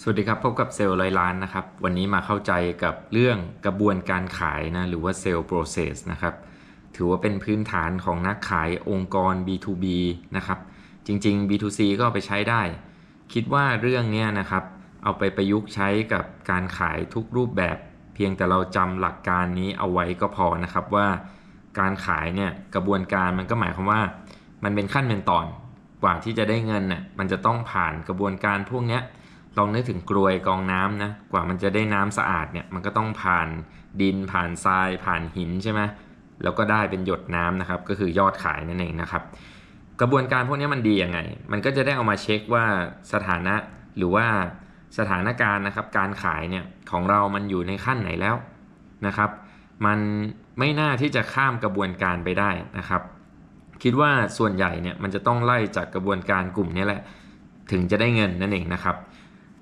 สวัสดีครับ พบกับเซลล์ร้อยล้านนะครับ วันนี้มาเข้าใจกับเรื่องกระบวนการขายนะ หรือว่าเซลล์ process นะครับ ถือว่าเป็นพื้นฐานของนักขายองค์กร B2B นะครับ จริง ๆ B2C ก็เอาไปใช้ได้ คิดว่าเรื่องเนี้ยนะครับ เอาไปประยุกต์ใช้กับการขายทุกรูปแบบ เพียงแต่เราจำหลักการนี้เอาไว้ก็พอนะครับว่าการขายเนี่ยกระบวนการมันก็หมายความว่า มันเป็นขั้นเป็นตอนกว่าที่จะได้เงินน่ะมันจะต้องผ่านกระบวนการพวกเนี้ย ลองนึกถึงกรวยกองน้ำนะ กว่ามันจะได้น้ำสะอาดเนี่ยมันก็ต้องผ่านดินผ่านทรายผ่านหินใช่ไหมแล้วก็ได้เป็นหยดน้ำนะครับ ก็คือยอดขายนั่นเองนะครับ กระบวนการพวกนี้มันดียังไง มันก็จะได้เอามาเช็คว่าสถานะหรือว่าสถานการณ์นะครับการขายเนี่ยของเรามันอยู่ในขั้นไหนแล้วนะครับ มันไม่น่าที่จะข้ามกระบวนการไปได้นะครับ คิดว่าส่วนใหญ่เนี่ยมันจะต้องไล่จากกระบวนการกลุ่มนี้แหละ ถึงจะได้เงินนั่นเองนะครับ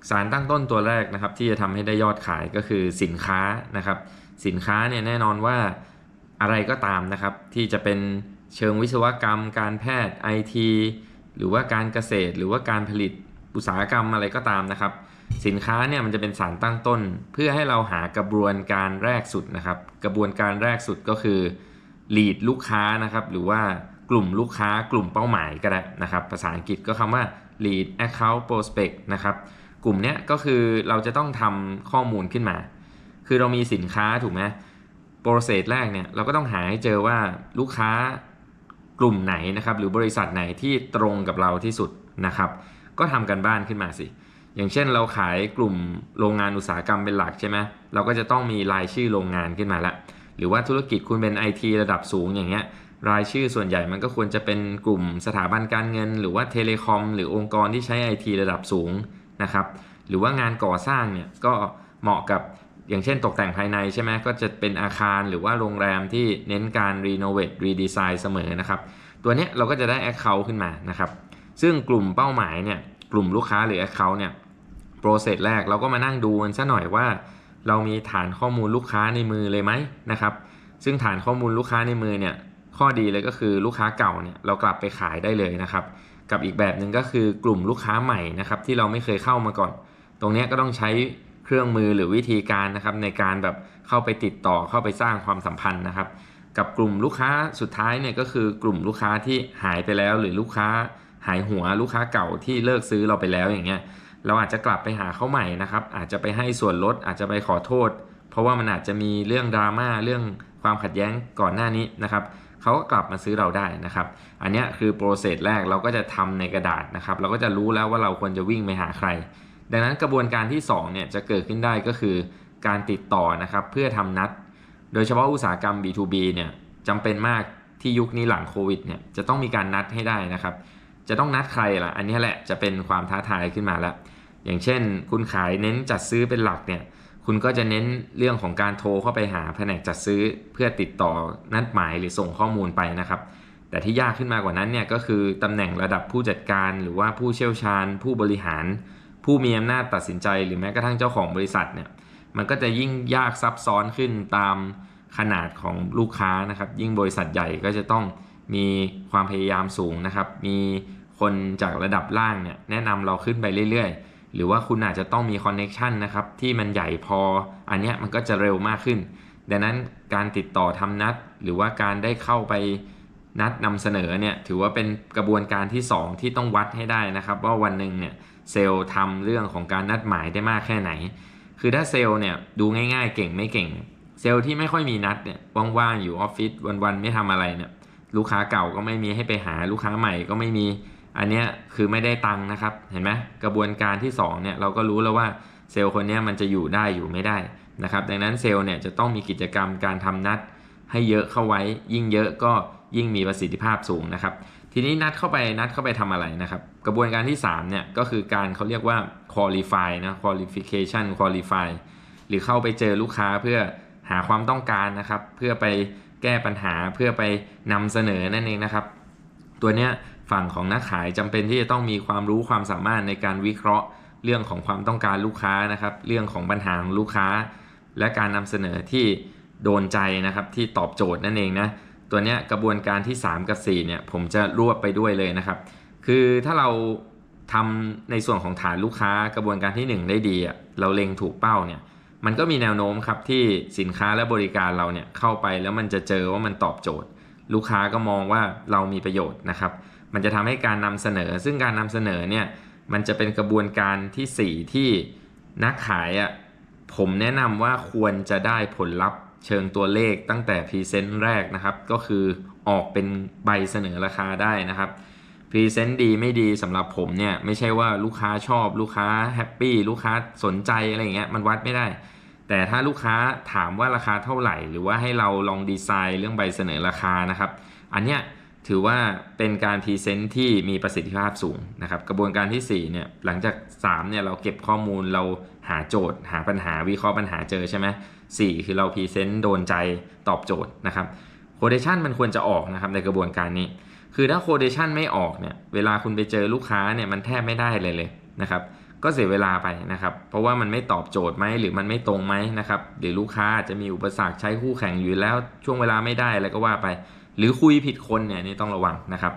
สารตั้งต้นตัวแรกนะครับที่จะทำให้ได้ยอดขายก็คือสินค้านะครับ สินค้าเนี่ยแน่นอนว่าอะไรก็ตามนะครับ ที่จะเป็นเชิงวิศวกรรม การแพทย์ไอทีหรือว่าการเกษตร หรือว่าการผลิตอุตสาหกรรมอะไรก็ตามนะครับ สินค้าเนี่ยมันจะเป็นสารตั้งต้น เพื่อให้เราหากระบวนการแรกสุดนะครับ กระบวนการแรกสุดก็คือ lead ลูกค้านะครับ หรือว่ากลุ่มลูกค้ากลุ่มเป้าหมายก็ได้นะครับ ภาษาอังกฤษก็คำว่า lead account prospect นะครับ กลุ่มเนี้ยก็คือเราจะต้องทำข้อมูลขึ้นมา คือเรามีสินค้าถูกไหมโปรเซสแรกเนี่ยเราก็ต้องหาให้เจอว่าลูกค้ากลุ่มไหนนะครับหรือบริษัทไหนที่ตรงกับเราที่สุดนะครับ ก็ทำกันบ้านขึ้นมาสิ อย่างเช่นเราขายกลุ่มโรงงานอุตสาหกรรมเป็นหลักใช่ไหมเราก็จะต้องมีรายชื่อโรงงานขึ้นมาละ หรือว่าธุรกิจคุณเป็น IT ระดับสูงอย่างเงี้ยรายชื่อส่วนใหญ่มันก็ควรจะเป็นกลุ่มสถาบันการเงิน หรือว่าเทเลคอม หรือองค์กรที่ใช้ IT ระดับสูง นะครับหรือว่างานก่อสร้างเนี่ยก็เหมาะกับอย่างเช่นตกแต่งภายในใช่ไหมก็จะเป็นอาคารหรือว่าโรงแรมที่เน้นการรีโนเวทรีดีไซน์เสมอนะครับตัวนี้เราก็จะได้ Account ขึ้นมานะครับซึ่งกลุ่มเป้าหมายเนี่ยกลุ่มลูกค้าหรือ Account เนี่ยโปรเซสแรกเราก็มานั่งดูกันซะหน่อยว่า เรามีฐานข้อมูลลูกค้าในมือเลยไหมนะครับซึ่งฐานข้อมูลลูกค้าในมือเนี่ยข้อดีเลยก็คือลูกค้าเก่าเนี่ยเรากลับไปขายได้เลยนะครับ กับอีกแบบหนึ่งก็คือกลุ่มลูกค้าใหม่นะครับที่เราไม่เคยเข้ามาก่อน ตรงนี้ก็ต้องใช้เครื่องมือหรือวิธีการนะครับในการแบบเข้าไปติดต่อเข้าไปสร้างความสัมพันธ์นะครับ กับกลุ่มลูกค้าสุดท้ายเนี่ยก็คือกลุ่มลูกค้าที่หายไปแล้ว หรือลูกค้าหายหัวลูกค้าเก่าที่เลิกซื้อเราไปแล้วอย่างเงี้ยเราอาจจะกลับไปหาเขาใหม่นะครับ อาจจะไปให้ส่วนลดอาจจะไปขอโทษ เพราะว่ามันอาจจะมีเรื่องดราม่าเรื่องความขัดแย้งก่อนหน้านี้นะครับ เขาก็กลับมาซื้อเราได้นะครับ อันนี้คือโปรเซสแรกเราก็จะทำในกระดาษนะครับ เราก็จะรู้แล้วว่าเราควรจะวิ่งไปหาใคร ดังนั้นกระบวนการที่2เนี่ยจะเกิดขึ้นได้ก็คือการติดต่อนะครับเพื่อทำนัด โดยเฉพาะอุตสาหกรรม B2B เนี่ยจำเป็นมากที่ยุคนี้หลังโควิดเนี่ยจะต้องมีการนัดให้ได้นะครับ จะต้องนัดใครล่ะ อันนี้แหละจะเป็นความท้าทายขึ้นมาแล้ว อย่างเช่น คุณขายเน้นจัดซื้อเป็นหลักเนี่ย คุณก็จะเน้นเรื่องของการโทรเข้าไปหาแผนกจัดซื้อเพื่อติดต่อนัดหมายหรือส่งข้อมูลไปนะครับ แต่ที่ยากขึ้นมากว่านั้นเนี่ยก็คือตำแหน่งระดับผู้จัดการ หรือว่าผู้เชี่ยวชาญ ผู้บริหาร ผู้มีอำนาจตัดสินใจ หรือแม้กระทั่งเจ้าของบริษัทเนี่ยมันก็จะยิ่งยากซับซ้อนขึ้นตามขนาดของลูกค้านะครับ ยิ่งบริษัทใหญ่ก็จะต้องมีความพยายามสูงนะครับ มีคนจากระดับล่างเนี่ยแนะนำเราขึ้นไปเรื่อยๆ หรือว่าคุณอาจจะต้องมีคอนเน็ชันนะครับที่มันใหญ่พอ อันเนี้ยมันก็จะเร็วมากขึ้น ดังนั้นการติดต่อทำนัด หรือว่าการได้เข้าไปนัดนำเสนอเนี่ยถือว่าเป็นกระบวนการที่ 2 ที่ต้องวัดให้ได้นะครับ ว่าวันหนึ่งเนี่ยเซลล์ทำเรื่องของการนัดหมายได้มากแค่ไหน คือถ้าเซลล์เนี่ยดูง่ายๆ เก่งไม่เก่ง เซลล์ที่ไม่ค่อยมีนัดเนี่ยว่างๆอยู่ออฟฟิศวันๆไม่ทำอะไรเนี่ยลูกค้าเก่าก็ไม่มีให้ไปหาลูกค้าใหม่ก็ไม่มี อันนี้คือไม่ได้ตังค์นะครับ เห็นไหมกระบวนการที่2เนี่ยเราก็รู้แล้วว่าเซลล์คนนี้มันจะอยู่ได้อยู่ไม่ได้นะครับ ดังนั้นเซลล์เนี่ยจะต้องมีกิจกรรมการทำนัดให้เยอะเข้าไว้ ยิ่งเยอะก็ยิ่งมีประสิทธิภาพสูงนะครับ ทีนี้นัดเข้าไปนัดเข้าไปทำอะไรนะครับ กระบวนการที่3เนี่ยก็คือการเขาเรียกว่า qualify นะ qualification qualify หรือเข้าไปเจอลูกค้าเพื่อหาความต้องการนะครับ เพื่อไปแก้ปัญหาเพื่อไปนำเสนอนั่นเองนะครับ ตัวเนี้ย ฝั่งของนักขายจำเป็นที่จะต้องมีความรู้ความสามารถในการวิเคราะห์ เรื่องของความต้องการลูกค้านะครับ เรื่องของปัญหาของลูกค้า และการนำเสนอที่โดนใจนะครับที่ตอบโจทย์นั่นเองนะตัวเนี้ยกระบวนการที่ 3 กับ 4 เนี่ยผมจะรวบไปด้วยเลยนะครับ คือถ้าเราทำในส่วนของฐานลูกค้ากระบวนการที่ 1 ได้ดีเราเล็งถูกเป้าเนี่ยมันก็มีแนวโน้มครับที่สินค้าและบริการเราเนี่ยเข้าไปแล้วมันจะเจอว่ามันตอบโจทย์ ลูกค้าก็มองว่าเรามีประโยชน์นะครับ มันจะทำให้การนำเสนอ ซึ่งการนำเสนอเนี่ยมันจะเป็นกระบวนการทีสี่4 ที่นักขายอะผมแนะนำว่าควรจะได้ผลลัพธ์เชิงตัวเลขตั้งแต่พรีเซนต์แรกนะครับ ก็คือออกเป็นใบเสนอราคาได้นะครับพรีเซนต์ดีไม่ดีสำหรับผมเนี่ยไม่ใช่ว่าลูกค้าชอบลูกค้าแฮปปี้ลูกค้าสนใจอะไรอย่างเงี้ยมันวัดไม่ได้ แต่ถ้าลูกค้าถามว่าราคาเท่าไหร่ หรือว่าให้เราลองดีไซน์เรื่องใบเสนอราคานะครับ อันเนี้ย ถือว่าเป็นการพรีเซนต์ที่มีประสิทธิภาพสูงนะครับ กระบวนการที่4เนี่ยหลังจาก3เนี่ยเราเก็บข้อมูลเราหาโจทย์ หาปัญหาวิเคราะห์ปัญหาเจอใช่ไหมสี่คือเราพรีเซนต์โดนใจตอบโจทย์นะครับโคเดชันมันควรจะออกนะครับในกระบวนการนี้ คือถ้าโคเดชันไม่ออกเนี่ยเวลาคุณไปเจอลูกค้าเนี่ยมันแทบไม่ได้เลยเลยนะครับก็เสียเวลาไปนะครับ เพราะว่ามันไม่ตอบโจทย์ไหมหรือมันไม่ตรงไหมนะครับหรือลูกค้าจจะมีอุปสรรคใช้คู่แข่งอยู่แล้วช่วงเวลาไม่ได้อะไรก็ว่าไป หรือคุยผิดคนเนี่ยนี่ต้องระวังนะครับ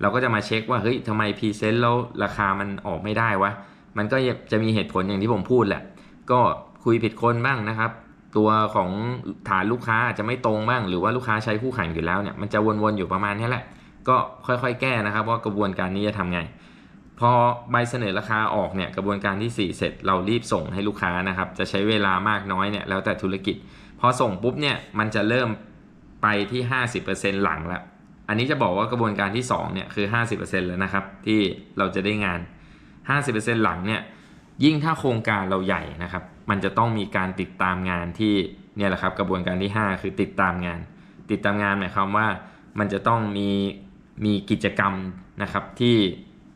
เราก็จะมาเช็คว่าเฮ้ยทำไมพรีเซนต์แล้วราคามันออกไม่ได้วะมันก็จะมีเหตุผลอย่างที่ผมพูดแหละ ก็คุยผิดคนบ้างนะครับ ตัวของฐานลูกค้าอาจจะไม่ตรงบ้าง หรือว่าลูกค้าใช้คู่แข่งอยู่แล้วเนี่ยมันจะวนๆอยู่ประมาณนี้แหละ ก็ค่อยๆ แก้นะครับ ว่ากระบวนการนี้จะทำไง พอใบเสนอราคาออกเนี่ยกระบวนการที่ 4 เสร็จเรารีบส่งให้ลูกค้านะครับ จะใช้เวลามากน้อยเนี่ยแล้วแต่ธุรกิจ พอส่งปุ๊บเนี่ยมันจะเริ่ม ไปที่ 50%หลังแล้ว อันนี้จะบอกว่ากระบวนการที่2เนี่ยคือ 50%แล้วนะครับ ที่เราจะได้งาน 50%หลังเนี่ยยิ่งถ้าโครงการเราใหญ่นะครับ มันจะต้องมีการติดตามงานที่เนี่ยแหละครับกระบวนการที่ 5 คือติดตามงาน ติดตามงานหมายความว่ามันจะต้องมีมีกิจกรรมนะครับที่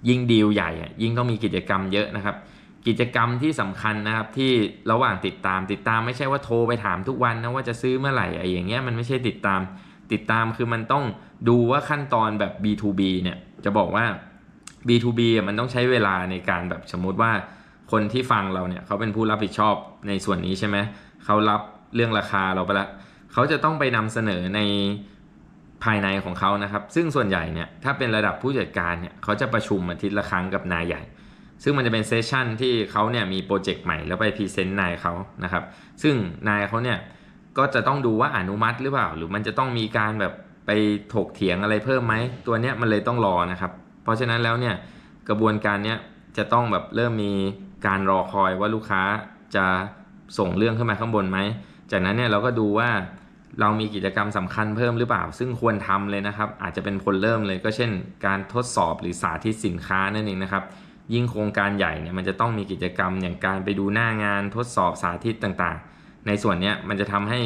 ยิ่งดีลใหญ่อะยิ่งต้องมีกิจกรรมเยอะนะครับ กิจกรรมที่สำคัญนะครับที่ระหว่างติดตามติดตามไม่ใช่ว่าโทรไปถามทุกวันนะว่าจะซื้อเมื่อไหร่ไอ้อย่างเงี้ยมันไม่ใช่ติดตามติดตามคือมันต้องดูว่าขั้นตอนแบบ B2B เนี่ยจะบอกว่า B2B มันต้องใช้เวลาในการแบบสมมุติว่าคนที่ฟังเราเนี่ยเขาเป็นผู้รับผิดชอบในส่วนนี้ใช่ไหมเขารับเรื่องราคาเราไปล้วเขาจะต้องไปนำเสนอในภายในของเขานะครับ ซึ่งส่วนใหญ่เนี่ยถ้าเป็นระดับผู้จัดการเนี่ยเขาจะประชุมอาทิตย์ละครั้งกับนายใหญ่ ซึ่งมันจะเป็นเซสชันที่เขาเนี่ยมีโปรเจกต์ใหม่แล้วไปพรีเซนต์นายเขานะครับ ซึ่งนายเขาเนี่ยก็จะต้องดูว่าอนุมัติหรือเปล่า หรือมันจะต้องมีการแบบไปถกเถียงอะไรเพิ่มไหม ตัวเนี้ยมันเลยต้องรอนะครับ เพราะฉะนั้นแล้วเนี่ยกระบวนการเนี้ยจะต้องแบบเริ่มมีการรอคอยว่าลูกค้าจะส่งเรื่องขึ้นมาข้างบนไหม จากนั้นเนี่ยเราก็ดูว่าเรามีกิจกรรมสำคัญเพิ่มหรือเปล่า ซึ่งควรทำเลยนะครับ อาจจะเป็นคนเริ่มเลยก็เช่น การทดสอบหรือสาธิตสินค้านั่นเองนะครับ ยิ่งโครงการใหญ่เนี่ยมันจะต้องมีกิจกรรมอย่างการไปดูหน้างานทดสอบสาธิตต่างๆ ในส่วนนี้มันจะทำให้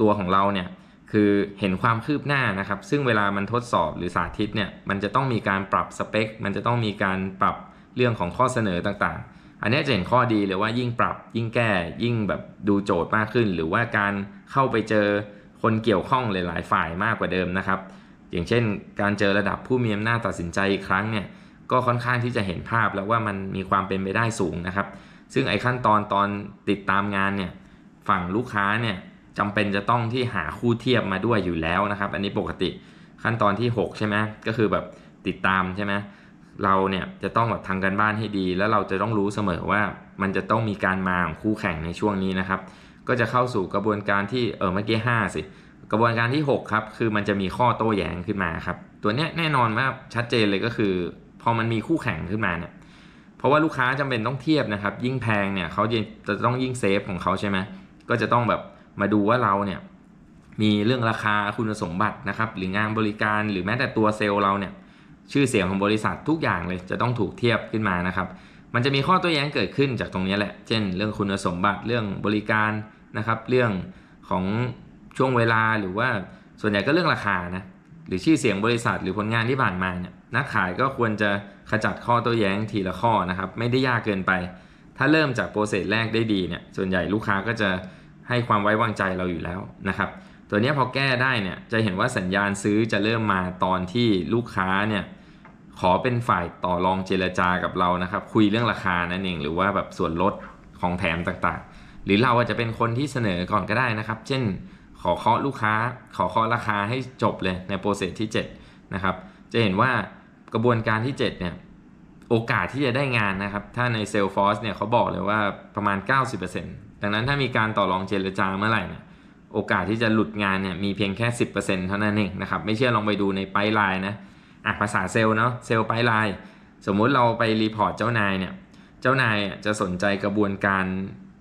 ตัวของเราเนี่ยคือเห็นความคืบหน้านะครับ ซึ่งเวลามันทดสอบหรือสาธิตเนี่ยมันจะต้องมีการปรับสเปค มันจะต้องมีการปรับเรื่องของข้อเสนอต่างๆ อันนี้จะเห็นข้อดีเลยว่ายิ่งปรับยิ่งแก้ยิ่งแบบดูโจทย์มากขึ้น หรือว่าการเข้าไปเจอคนเกี่ยวข้องหลายๆ ฝ่ายมากกว่าเดิมนะครับ อย่างเช่น การเจอระดับผู้มีอำนาจตัดสินใจอีกครั้งเนี่ย ก็ค่อนข้างที่จะเห็นภาพแล้วว่ามันมีความเป็นไปได้สูงนะครับ ซึ่งไอ้ขั้นตอนตอนติดตามงานเนี่ยฝั่งลูกค้าเนี่ยจำเป็นจะต้องที่หาคู่เทียบมาด้วยอยู่แล้วนะครับ อันนี้ปกติขั้นตอนที่ 6 ใช่ไหมก็คือแบบติดตามใช่ไหมเราเนี่ยจะต้องแบบทำกันบ้านให้ดี แล้วเราจะต้องรู้เสมอว่ามันจะต้องมีการมาของคู่แข่งในช่วงนี้นะครับ ก็จะเข้าสู่กระบวนการที่เออเมื่อกี้5สิกระบวนการที่ 6 ครับ คือมันจะมีข้อโต้แย้งขึ้นมาครับ ตัวเนี้ยแน่นอนว่าชัดเจนเลยก็คือ พอมันมีคู่แข่งขึ้นมาเนี่ยเพราะว่าลูกค้าจำเป็นต้องเทียบนะครับ ยิ่งแพงเนี่ยเขาจะต้องยิ่งเซฟของเขาใช่ไหมก็จะต้องแบบมาดูว่าเราเนี่ยมีเรื่องราคาคุณสมบัตินะครับ หรืองานบริการหรือแม้แต่ตัวเซลล์เราเนี่ยชื่อเสียงของบริษัททุกอย่างเลยจะต้องถูกเทียบขึ้นมานะครับ มันจะมีข้อโต้แย้งเกิดขึ้นจากตรงนี้แหละ เช่น เรื่องคุณสมบัติเรื่องบริการนะครับ เรื่องของช่วงเวลาหรือว่าส่วนใหญ่ก็เรื่องราคานะหรือชื่อเสียงบริษัทหรือผลงานที่ผ่านมาเนี่ย นักขายก็ควรจะขจัดข้อโต้แย้งทีละข้อนะครับ ไม่ได้ยากเกินไป ถ้าเริ่มจากโปรเซสแรกได้ดีเนี่ยส่วนใหญ่ลูกค้าก็จะให้ความไว้วางใจเราอยู่แล้วนะครับ ตัวนี้พอแก้ได้เนี่ยจะเห็นว่าสัญญาณซื้อจะเริ่มมาตอนที่ลูกค้าเนี่ยขอเป็นฝ่ายต่อรองเจรจากับเรานะครับ คุยเรื่องราคานั่นเองหรือว่าแบบส่วนลดของแถมต่างๆ หรือเราอาจจะเป็นคนที่เสนอก่อนก็ได้นะครับ เช่น ขอเคาะลูกค้า ขอเคาะราคาให้จบเลยในโปรเซสที่7นะครับจะเห็นว่า กระบวนการที่ 7 เนี่ย โอกาสที่จะได้งานนะครับ ถ้าใน Salesforce เนี่ยเขาบอกเลยว่าประมาณ 90%ดังนั้นถ้ามีการต่อรองเจรจาเมื่อไหร่เนี่ยโอกาสที่จะหลุดงานเนี่ยมีเพียงแค่ 10%เท่านั้นเองนะครับไม่เชื่อลองไปดูในไปไลน์นะอะภาษาเซลล์เนาะเซลล์ไปไลน์สมมุติเราไปรีพอร์ตเจ้านายเนี่ยเจ้านายจะสนใจกระบวนการ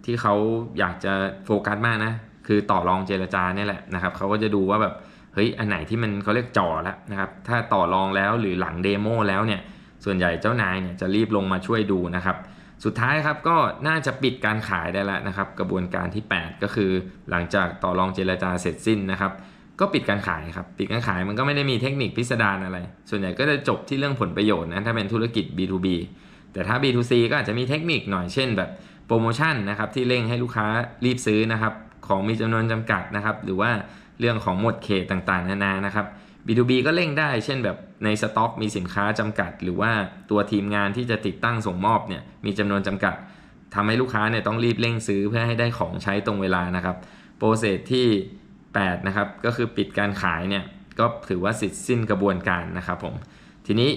ที่เขาอยากจะโฟกัสมากนะคือต่อรองเจรจาเนี่ยแหละนะครับเขาก็จะดูว่าแบบ ฮ้ยอันไหนที่มันเขาเรียกจ่อแล้วนะครับถ้าต่อรองแล้วหรือหลังเดโมแล้วเนี่ยส่วนใหญ่เจ้านายเนี่ยจะรีบลงมาช่วยดูนะครับ สุดท้ายครับก็น่าจะปิดการขายได้แล้วนะครับ กระบวนการที่ 8 ก็คือหลังจากต่อรองเจรจาเสร็จสิ้นนะครับ ก็ปิดการขายครับปิดการขายมันก็ไม่ได้มีเทคนิคพิสดารอะไร ส่วนใหญ่ก็จะจบที่เรื่องผลประโยชน์นะถ้าเป็นธุรกิจ B2B แต่ถ้า B2C ก็อาจจะมีเทคนิคหน่อยเช่นแบบโปรโมชั่นนะครับที่เร่งให้ลูกค้ารีบซื้อนะครับของมีจำนวนจำกัดนะครับหรือว่า เรื่องของหมดเขตต่างๆ นานานะครับ B2B ก็เร่งได้ เช่นแบบในสต็อกมีสินค้าจำกัด หรือว่าตัวทีมงานที่จะติดตั้งส่งมอบเนี่ยมีจำนวนจำกัดทำให้ลูกค้าเนี่ยต้องรีบเร่งซื้อเพื่อให้ได้ของใช้ตรงเวลานะครับโปรเซสที่8นะครับก็คือปิดการขายเนี่ยก็ถือว่าสิทธิ์สิ้นกระบวนการนะครับผมทีนี้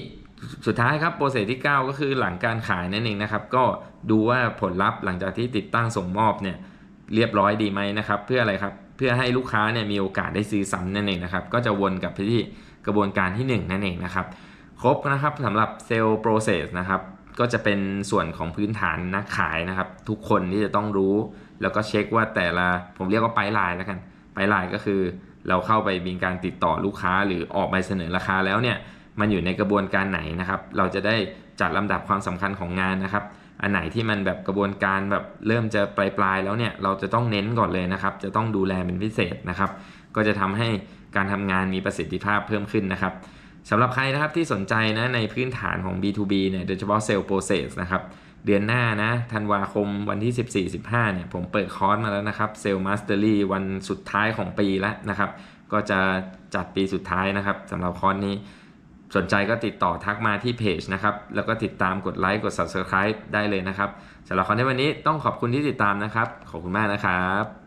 สุดท้ายครับโปรเซสที่ 9 ก็คือหลังการขายนั่นเองนะครับก็ดูว่าผลลัพธ์หลังจากที่ติดตั้งส่งมอบเนี่ยเรียบร้อยดีไหมนะครับ เพื่ออะไรครับ พื่อให้ลูกค้าเนี่ยมีโอกาสได้ซื้อซ้ำนั่นเองนะครับ ก็จะวนกลับไปที่กระบวนการที่ 1 นั่นเองนะครับ ครบนะครับสำหรับเซลล์โปรเซสนะครับก็จะเป็นส่วนของพื้นฐานนักขายนะครับ ทุกคนที่จะต้องรู้ แล้วก็เช็คว่าแต่ละผมเรียกว่าไปไลน์แล้วกันไปไลน์ก็คือ เราเข้าไปมีการติดต่อลูกค้าหรือออกใบเสนอราคาแล้วเนี่ยมันอยู่ในกระบวนการไหนนะครับ เราจะได้จัดลำดับความสำคัญของงานนะครับ อันไหนที่มันแบบกระบวนการแบบเริ่มจะปลายปลายๆแล้วเนี่ยเราจะต้องเน้นก่อนเลยนะครับ จะต้องดูแลเป็นพิเศษนะครับ ก็จะทำให้การทำงานมีประสิทธิภาพเพิ่มขึ้นนะครับสำหรับใครนะครับที่สนใจนะในพื้นฐานของ B2B เนี่ยโดยเฉพาะ Sales Process นะครับเดือนหน้านะธันวาคมวันที่ 14-15เนี่ยผมเปิดคอร์สมาแล้วนะครับ Sales Mastery วันสุดท้ายของปีแล้วนะครับ ก็จะจัดปีสุดท้ายนะครับสำหรับคอร์สนี้ สนใจก็ติดต่อทักมาที่เพจนะครับ แล้วก็ติดตามกดไลค์กด Subscribe ได้เลยนะครับสำหรับคอนเทนต์วันนี้ต้องขอบคุณที่ติดตามนะครับ ขอบคุณมากนะครับ